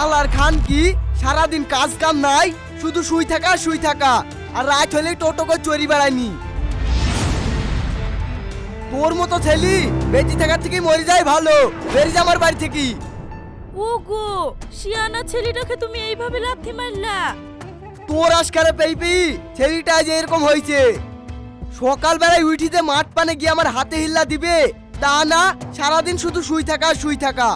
শালার খান কি? সারাদিন কাজ কাম নাই শুধু শুই থাকা শুই থাকা। আর রাত হলে টোটো করে চড়ি বেড়ায়নি। তোর মতো ছেলি বেঁচে থাকার থেকে মরে যায় ভালো। বেরিয়ে যা আমার বাড়ি থেকে। ওগো শিয়ানা ছেলেটাকে তুমি এইভাবে লাথি মারলা? তোর আজকারে পেই পেই ছেলেটা আজ এরকম হয়েছে। সকালবেলায় উঠিতে মাঠ পানে গিয়ে আমার হাতে হিল্লা দিবে। তা না সারাদিন শুধু শুই থাকা শুই থাকা।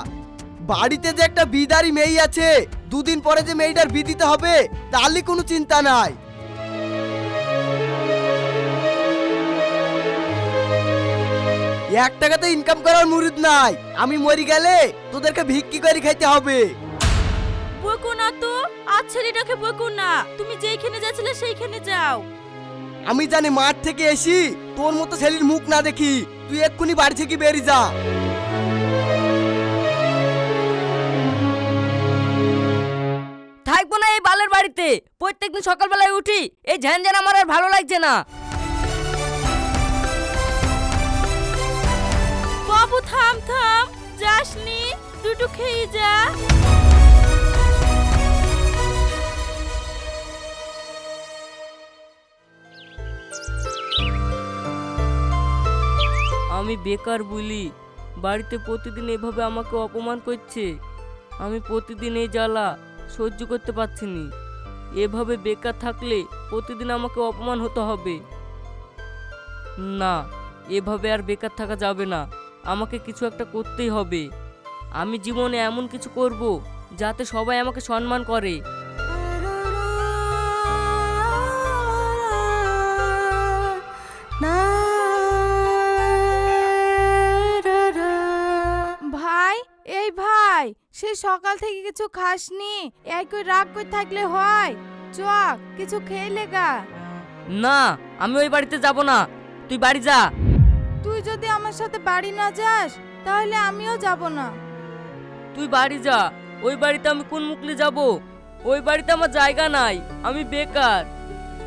বাড়িতে যে একটা বিদারি মেয়ে আছে দুদিন পরে যে মেয়েটার বি দিতে হবে তাহলে কোনো চিন্তা নাই। এক টাকাতে ইনকাম করার মুরুদ নাই। আমি মরি গেলে তোদেরকে ভিক্ষি করে খাইতে হবে। বকো না তো আর ছেলেটাকে বকো না। তুমি যেইখানে যাচ্ছিলে সেইখানে যাও। আমি জানি মাঠ থেকে এসি তোর মতো ছেলের মুখ না দেখি। তুই এক্ষুনি বাড়ি থেকে বেরিয়ে যা। এই বালের বাড়িতে। প্রত্যেকদিন সকালবেলায় উঠি এই ঝ্যান ঝ্যান আমার আর ভালো লাগছে না। বাবু থাম থাম যাসনি দুটো খেয়ে যা। আমি বেকার বলি বাড়িতে প্রতিদিন এভাবে আমাকে অপমান করছে। আমি প্রতিদিন এই জ্বালা সহ্য করতে পারছি নি এভাবে বেকার থাকলে প্রতিদিন আমাকে অপমান হতে হবে। না, এভাবে আর বেকার থাকা যাবে না। আমাকে কিছু একটা করতেই হবে। আমি জীবনে এমন কিছু করব যাতে সবাই আমাকে সম্মান করে। সকাল থেকে কিছু খাসনি? এই কই রাগ করে থাকলে হয়? চ কিছু খেয়ে লেগা না আমি ওই বাড়িতে যাব না। তুই বাড়ি যা। তুই যদি আমার সাথে বাড়ি না যাস তাহলে আমিও যাব না। তুই বাড়ি যা। ওই বাড়িতে আমি কোন মুখলে যাব? ওই বাড়িতে আমার জায়গা নাই। আমি বেকার।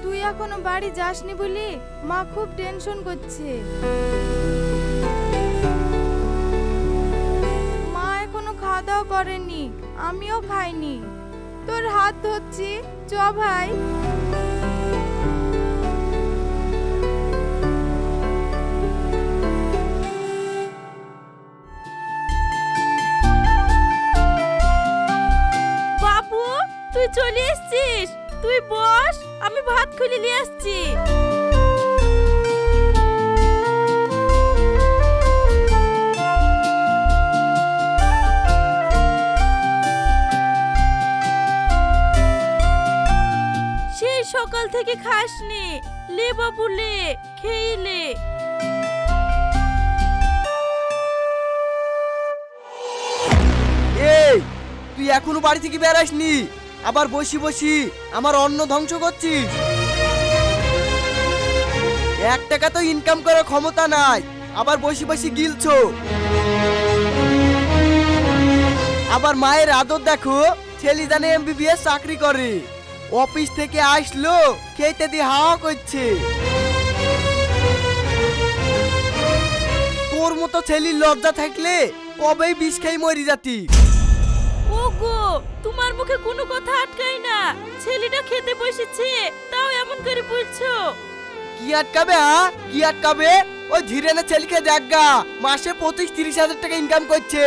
তুই এখনও বাড়ি যাসনি বলি মা খুব টেনশন করছে। খাওয়া করেনি, আমিও খাইনি। তোর হাত ধরছি, চ ভাই। বাবু, তুই চলে এসেছিস? তুই বস, আমি ভাত খুলে নিয়ে আসছি। থেকে খাসনি। লে বাবু লে এই, তুই এখনও বাড়ি থেকে বেরাসনি আবার বসি বসি আমার অন্ন ধ্বংস করছিস। এক টাকা তো ইনকাম করার ক্ষমতা নাই, আবার বসি বসি গিলছো। আবার মায়ের আদর দেখো, ছেলে জানে এমবিবিএস চাকরি করে। অফিস থেকে আসলো খেতে দিয়ে হাওয়া করছে। তোর মতো ছেলির লজ্জা থাকলে কবেই বিষ খেয়ে মরি যাতি। ওগো তোমার মুখে কোনো কথা আটকাই না। ছেলেটা খেতে বসেছে তাও এমন করে বলছো। কি আটকাবে হ্যাঁ? কি আটকাবে? ওই ধীরেনে ছেলেকে দেখগা মাসে পঁচিশ তিরিশ হাজার টাকা ইনকাম করছে।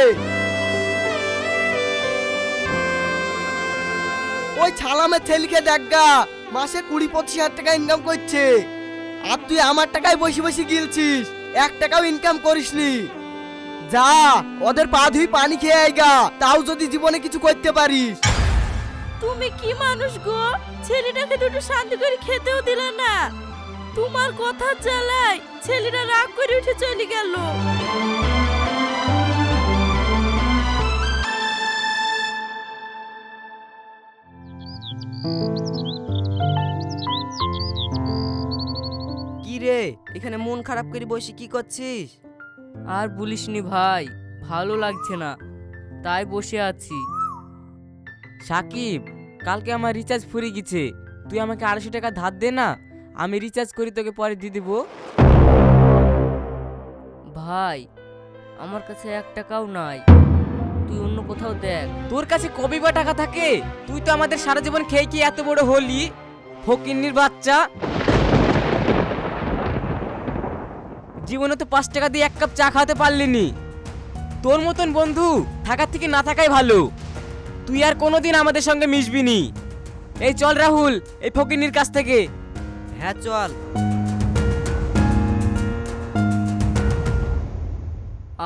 ওই ছালামের ছেলেকে দেখগা মাসে কুড়ি পঁচিশ হাজার টাকা ইনকাম করছে। আর তুই আমার টাকায় বসে বসে গিলছিস, এক টাকাও ইনকাম করিসনি। যা, ওদের পা ধুই পানি খেয়ে আইগা তাও যদি জীবনে কিছু করতে পারিস। তুমি কি মানুষ গো? ছেলেটাকে দুটো শান্তি করে খেতেও দিল না। তোমার কথা জ্বালায় ছেলেটা রাগ করে উঠে চলে গেল। এখানে মন খারাপ করে বসে কি করছিস? আর বলিসনি ভাই ভালো লাগছে না তাই বসে আছি। সাকিব কালকে আমার রিচার্জ ফুরিয়ে গেছে তুই আমাকে আড়াইশো টাকা ধার দে না আমি রিচার্জ করি তোকে পরে দিয়ে দেবো। ভাই আমার কাছে এক টাকাও নাই তুই অন্য কোথাও দেখ। তোর কাছে কবে বা টাকা থাকে? তুই তো আমাদের সারা জীবন খেয়ে কি এত বড় হলি ফকিন্নির বাচ্চা। জীবনে তো পাঁচ টাকা দিয়ে এক কাপ চা খাওয়াতে পারলিনি। তোর মতন বন্ধু থাকার থেকে না থাকাই ভালো। তুই আর কোনোদিন আমাদের সঙ্গে মিশবি নি এই চল রাহুল, এই ফকিন্নির কাছ থেকে। হ্যাঁ চল।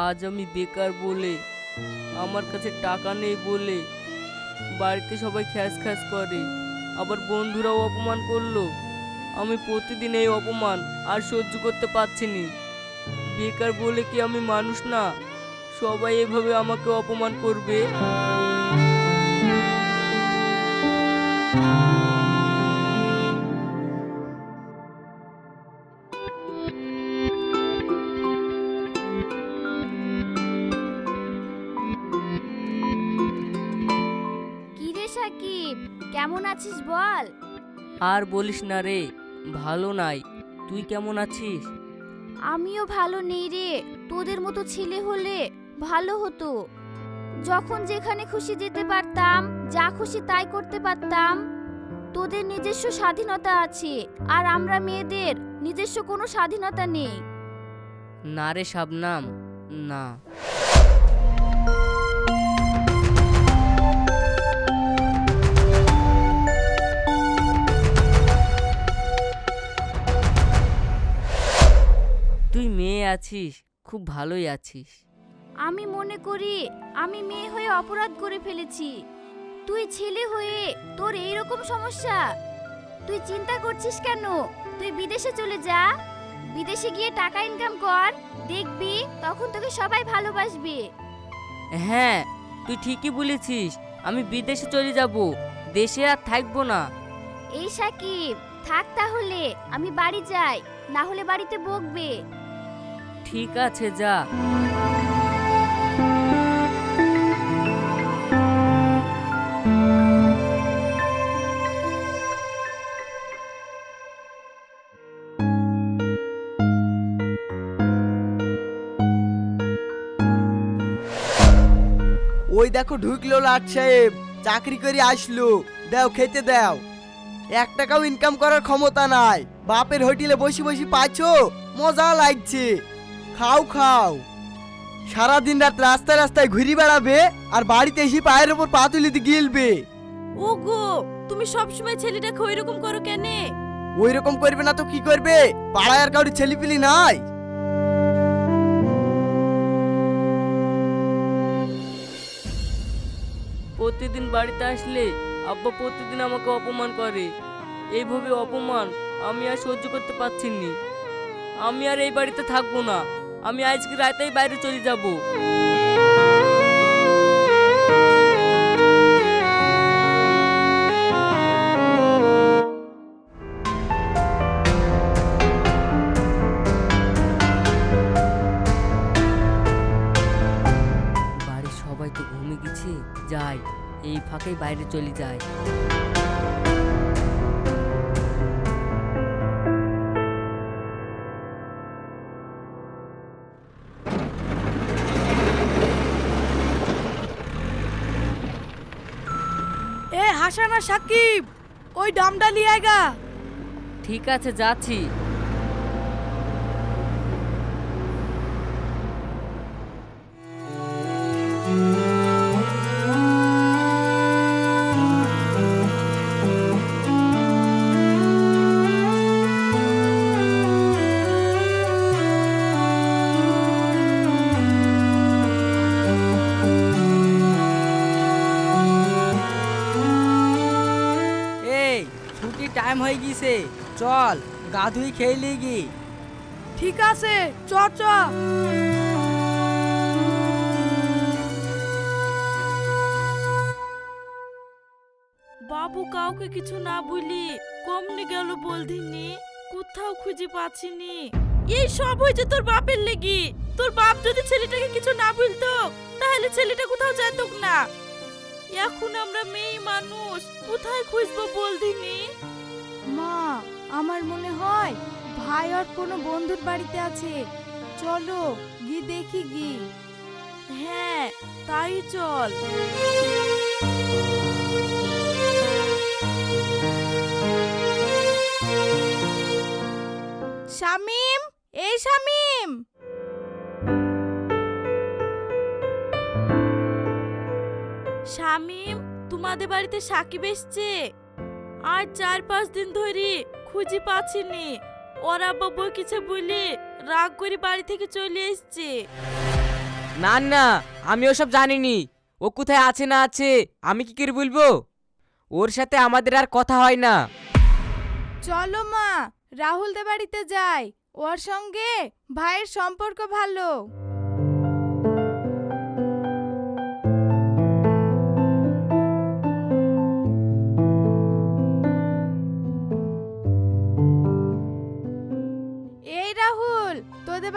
আজ আমি বেকার বলে, আমার কাছে টাকা নেই বলে, বাড়িতে সবাই খ্যাস খ্যাস করে। আবার বন্ধুরাও অপমান করল। আমি প্রতিদিন এই অপমান আর সহ্য করতে পারছি নি। বেকার বলে কি আমি মানুষ না? সবাই এভাবে আমাকে অপমান করবে। কি রে সাকিব কেমন আছিস বল? আর বলিস না রে ভালো নাই। তুই কেমন আছিস? আমিও ভালো নেই রে। তোদের মতো ছেলে হলে ভালো হতো। যখন যেখানে খুশি যেতে পারতাম, যা খুশি তাই করতে পারতাম। তোদের নিজস্ব স্বাধীনতা আছে, আর আমরা মেয়েদের নিজস্ব কোনো স্বাধীনতা নেই। না রে শাবনাম, না। তুই মেয়ে আছিস খুব ভালোই আছিস। আমি মনে করি আমি মেয়ে হয়ে অপরাধ করে ফেলেছি। তুই ছেলে হয়ে তোর এই রকম সমস্যা। তুই চিন্তা করছিস কেন? তুই বিদেশে চলে যা। বিদেশে গিয়ে টাকা ইনকাম কর দেখবি তখন তোকে সবাই ভালোবাসবে। হ্যাঁ তুই ঠিকই বলেছিস আমি বিদেশে চলে যাব দেশে আর থাকব না। এই সাকিব থাক তাহলে আমি বাড়ি যাই না হলে বাড়িতে বকবে। ঠিক আছে, যা। ওই দেখো ঢুকলো লাট সাহেব, চাকরি করে আসলো। দাও, খেতে দাও। এক টাকাও ইনকাম করার ক্ষমতা নাই। বাপের হোটেলে বসে বসে পাচ্ছো মজা লাগছে। খাও খাও। সারাদিন রাত রাস্তায় রাস্তায় ঘুরে বেড়াবে আর বাড়িতে এসে পায়ের ওপর পা তুলিতে গিলবে। ওগো তুমি সবসময় ছেলেটাকে ওই রকম করো কেনে? ওই রকম করবে না তো কি করবে? পাড়ায় আর কাউরি ছেলেপিলি নাই। প্রতিদিন বাড়িতে আসলে আব্বা প্রতিদিন আমাকে অপমান করে। এইভাবে অপমান আমি আর সহ্য করতে পারছি নি। আমি আর এই বাড়িতে থাকব না। আমি আজকে রাতেই বাইরে চলে যাব। হাসানা সাকিব ওই ডামডালি লিয়ে আয়গা ঠিক আছে যাচ্ছি। গিয়েছে চল গা ধুই খেয়ে লিগি ঠিক আছে চ চ। বাবু কাউকে কিছু না বলি কমনে গেল বলদিনি কোথাও খুঁজে পাচ্ছিনি এই সব হয়েছে তোর বাপের লেগি। তোর বাপ যদি ছেলেটাকে কিছু না বলতো তাহলে ছেলেটা কোথাও যেত না। এখন আমরা মেয়ে মানুষ কোথায় খুঁজবো বলদিনি মা, আমার মনে হয় ভাই আর কোনো বন্ধুর বাড়িতে আছে। চলো গি দেখি গি। হ্যাঁ তাই চল। শামিম, এই শামিম। শামিম, তোমাদের বাড়িতে সাকিব এসছে। আর চার পাঁচ দিন ধরে খুঁজে পাচ্ছিনি। ওরা আব্বা কিছু বলে রাগ করে বাড়ি থেকে চলে এসছে। না না আমি ওসব জানিনি। ও কোথায় আছে না আছে আমি কি করে বলব? ওর সাথে আমাদের আর কথা হয় না। চলো মা রাহুলদের বাড়িতে যাই। ওর সঙ্গে ভাইয়ের সম্পর্ক ভালো।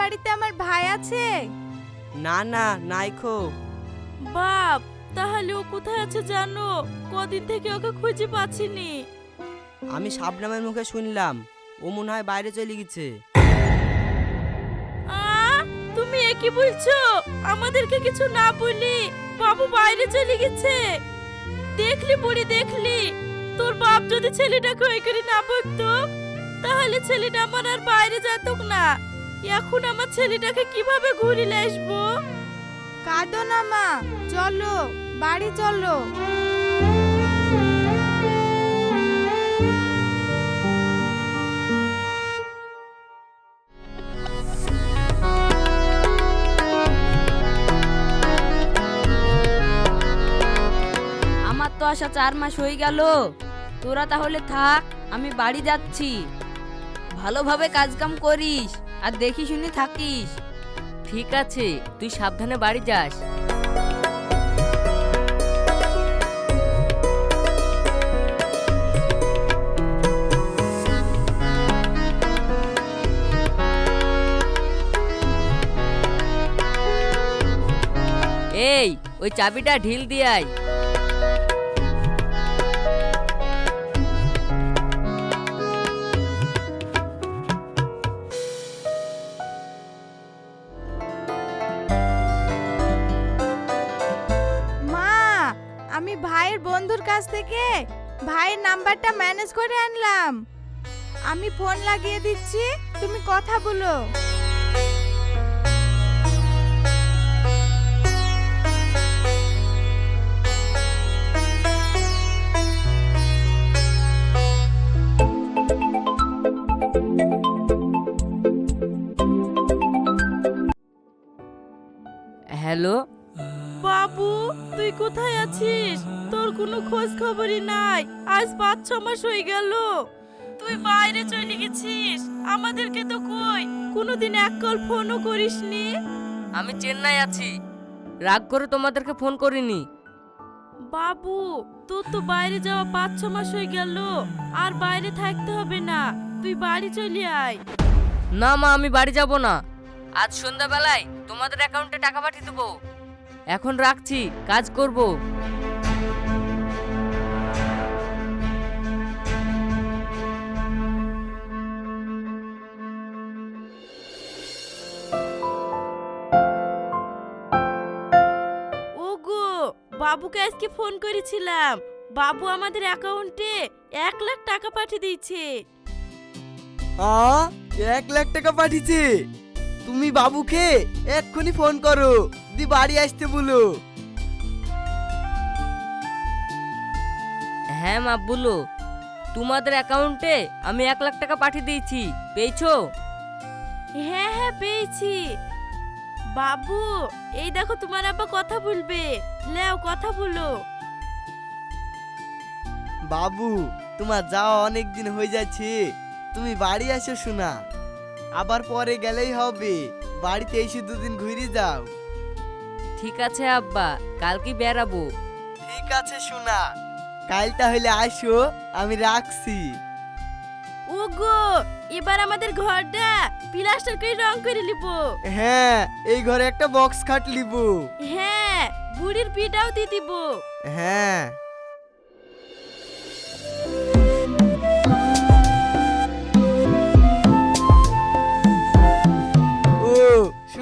বাড়িতে আমার ভাই আছে? না না নাইখো বাপ তাহলে ও কোথায় আছে জানো? কদিন থেকে ওকে খুঁজে পাচ্ছিনি। আমি শাবনামের মুখে শুনলাম। ও মনে হয় বাইরে চলে গেছে। আ তুমি এ কি বলছো? আমাদেরকে কিছু না বলি বাবু বাইরে চলে গেছে। দেখলি বুড়ি দেখলি। তোর বাপ যদি ছেলেটাকে ওই করে না বলতো তাহলে ছেলেটা আমার আর বাইরে যেত না। এখন আমার ছেলেটাকে কীভাবে ঘুরিলে আসব? কাঁদো না মা চলো বাড়ি চলো। আমার তো আসা চার মাস হয়ে গেল। তোরা তাহলে থাক আমি বাড়ি যাচ্ছি। ভালোভাবে কাজকাম করিস। আর দেখি শুনে থাকিস। ঠিক আছে, তুই সাবধানে বাড়ি যাস। এই, ওই চাবিটা ঢিল দিয়ে আয়। থেকে? ভাইয়ের নাম্বারটা ম্যানেজ করে আনলাম। আমি ফোন লাগিয়ে দিচ্ছি তুমি কথা বলো। হ্যালো তুই কোথায় আছিস? তোর কোনো খোঁজ খবরই নাই। আজ পাঁচ ছ মাস হয়ে গেল। তুই বাইরে চলে গেছিস। আমাদেরকে তো কই? কোনোদিন এক কল ফোনও করিসনি? আমি চেন্নাই আছি। রাগ করে তোমাদেরকে ফোন করিনি। বাবু তোর তো বাইরে যাওয়া পাঁচ ছ মাস হয়ে গেল। আর বাইরে থাকতে হবে না। তুই বাড়ি চলে আয়। না মা আমি বাড়ি যাব না। আজ সন্ধ্যাবেলায় তোমাদের অ্যাকাউন্টে টাকা পাঠিয়ে দেবো। এখন রাখছি কাজ করব। ওগো বাবুকে আজকে ফোন করেছিলাম। বাবু আমাদের অ্যাকাউন্টে এক লাখ টাকা পাঠিয়ে দিয়েছে। আ? এক লাখ টাকা পাঠিয়েছে? তুমি বাবুকে এক্ষুনি ফোন করো। দি বাড়ি আসতে বলো। হ্যাঁ মা বলো। তোমাদের অ্যাকাউন্টে আমি এক লাখ টাকা পাঠিয়ে দিয়েছি পেয়েছ? হ্যাঁ হ্যাঁ পেয়েছি। বাবু এই দেখো তোমার আব্বা কথা বলবে। লেও কথা বলো। বাবু তোমার যাওয়া অনেক দিন হয়ে যাচ্ছে। তুমি বাড়ি আসো শোনা আবার পরে গেলেই হবে। বাড়িতে এসে দুদিন ঘুরে যাও। ঠিক আছে আব্বা। কালকে বেরাবো ঠিক আছে শোনা কাল তাহলে আসো আমি রাখছি। ওগো এবার আমাদের ঘরটা প্লাস্টার করে রং করে নিব। হ্যাঁ এই ঘরে একটা বক্স খাট লিব হ্যাঁ বুড়ির পিঠাও দিয়ে দিব। হ্যাঁ।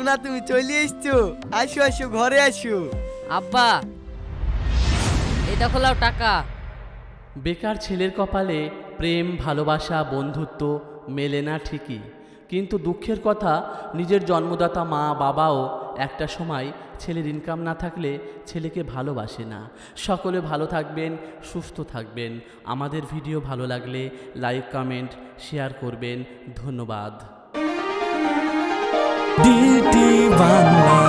সোনা তুমি চলে এসছো। আসো আসো ঘরে আসো। আব্বা এটা খোলাও টাকা। বেকার ছেলের কপালে প্রেম ভালোবাসা বন্ধুত্ব মেলে না ঠিকই। কিন্তু দুঃখের কথা নিজের জন্মদাতা মা বাবাও একটা সময় ছেলের ইনকাম না থাকলে ছেলেকে ভালোবাসে না। সকলে ভালো থাকবেন সুস্থ থাকবেন। আমাদের ভিডিও ভালো লাগলে লাইক কমেন্ট শেয়ার করবেন। ধন্যবাদ। ডিটি বাংলা